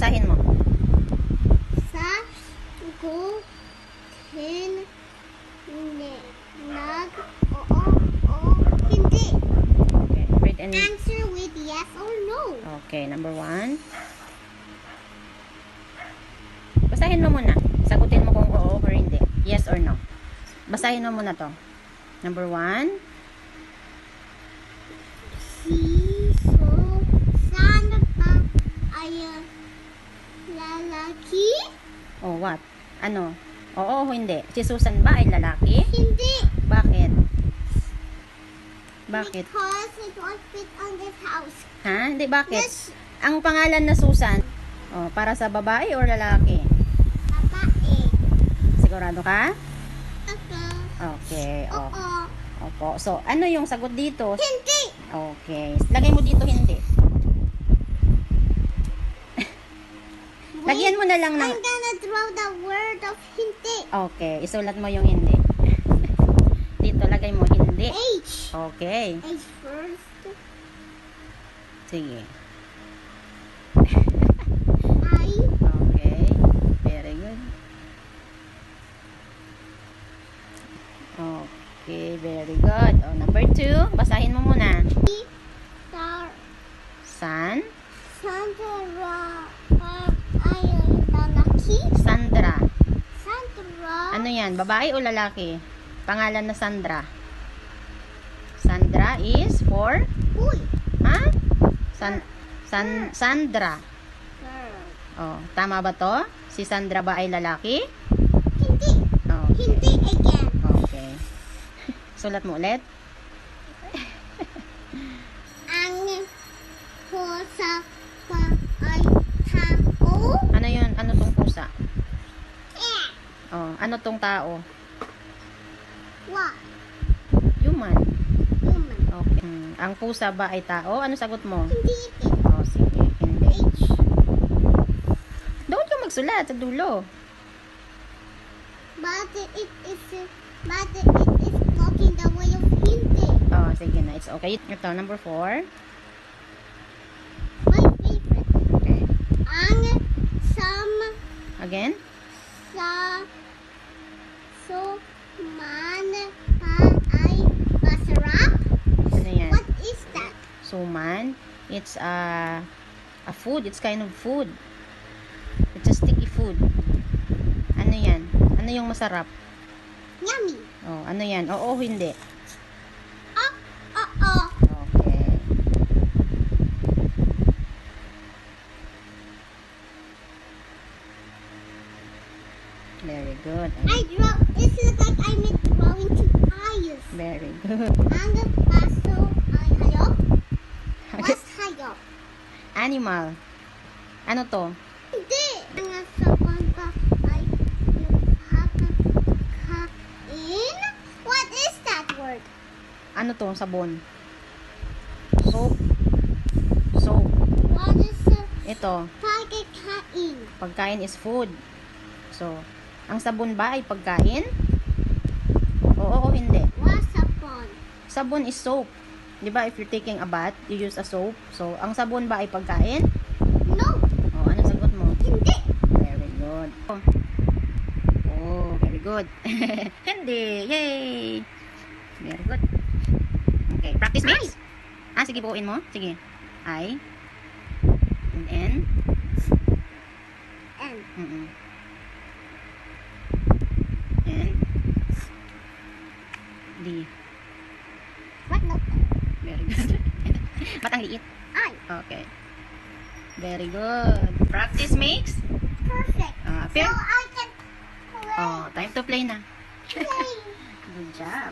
basahin mo. Sa go hin ne nag oo o hindi. Okay, read and Answer with yes or no. Okay, number one. Basahin mo muna. Sagutin mo kung oo or hindi. Yes or no. Basahin mo muna to. Number one. Si so ay uh, lalaki? Oh, what? Ano? Oo o hindi? Si Susan ba ay lalaki? Hindi. Bakit? Bakit? Because it won't fit on this house. Ha? Hindi, bakit? Yes, Ang pangalan na Susan, oh, para sa babae or lalaki? babae. Sigurado ka? Ako. Okay, oh. Oo. Opo. So, ano yung sagot dito? Hindi. Okay. Lagay mo dito hindi. Lagyan mo na lang ng... Gonna draw the word of hindi. Okay. Isulat mo yung hindi. Dito, lagay mo hindi. H. Okay. H first. Sige. I. Okay. Very good. Okay. Very good. Oh, number two. Basahin mo muna. Star. San. Sandra. Uh, ay, lalaki. Sandra. Sandra. Ano yan? Babae o lalaki? Pangalan na Sandra. Sandra is for? Uy. Ha? San, San, Sandra. Girl. Oh, tama ba to? Si Sandra ba ay lalaki? Hindi. Okay. Hindi again. Okay. Sulat mo ulit. Oh, ano tong tao? What? Human. Human. Okay. Hmm, Ang pusa ba ay tao? Ano sagot mo? Hindi ito. Oh, sige. Hindi. H. Doon ka magsulat sa dulo. But it is but it is blocking the way of hindi. Oh, sige na. It's okay. Ito, number four. My favorite. Okay. Ang sama Again? sa so man pa ay masarap. Ano yan? What is that? Suman. It's a a food. It's kind of food. It's a sticky food. Ano yan? Ano yung masarap? Yummy. Oh, ano yan? Oo, hindi. Oh, oh, oh. Okay. Very good. I draw. This looks like I'm drawing two eyes. Very good. Ang paso ay Animal. Ano to? Hindi. Ang sabon pa ay nakakain. What is that word? Ano to? Sabon. Soap. Soap. What is the Ito. pagkain? Pagkain is food. So, ang sabon ba ay pagkain? Oo o hindi? What sabon? Sabon is soap. 'Di ba? If you're taking a bath, you use a soap. So, ang sabon ba ay pagkain? No. Oh, ano sagot mo? Hindi. Very good. Oh, oh very good. hindi. Yay! Very good. Okay, practice mix. Ah, sige, buuin mo. Sige. I. And N. And Mm-mm. And. D. Very good. Ba't ang liit? I. Okay. Very good. Practice makes? Perfect. Ah, So I can play. oh, time to play na. play. Good job.